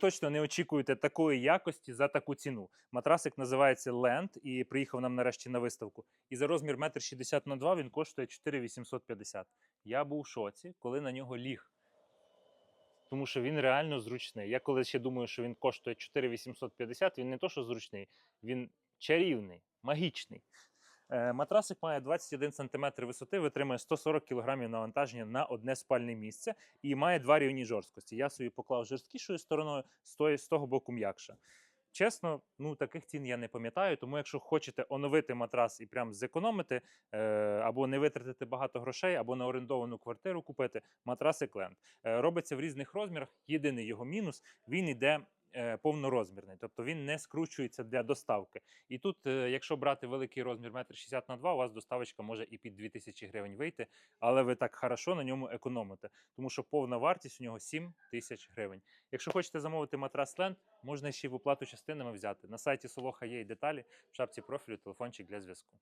Точно не очікуєте такої якості за таку ціну. Матрасик називається Land і приїхав нам нарешті на виставку. І за розмір 1,60 на 2 він коштує 4,850. Я був в шоці, коли на нього ліг. Тому що він реально зручний. Я коли ще думаю, що він коштує 4,850, він не то, що зручний, він чарівний, магічний. Е, Матрасик має 21 см висоти, витримує 140 кг навантаження на одне спальне місце і має два рівні жорсткості. Я собі поклав жорсткішою стороною, з, того боку м'якша. Чесно, ну таких цін я не пам'ятаю. Тому, якщо хочете оновити матрас і прям зекономити, е, або не витратити багато грошей, або на орендовану квартиру купити, матрасик Land. Е, робиться в різних розмірах. Єдиний його мінус він йде. Е, Повнорозмірний, тобто він не скручується для доставки. І тут, е, якщо брати великий розмір 1,60 на 2, у вас доставочка може і під 2000 гривень вийти, але ви так хорошо на ньому економите, тому що повна вартість у нього 7 тисяч гривень. Якщо хочете замовити матрас Ленд, можна ще й в оплату частинами взяти. На сайті Солоха є і деталі, в шапці профілю телефончик для зв'язку.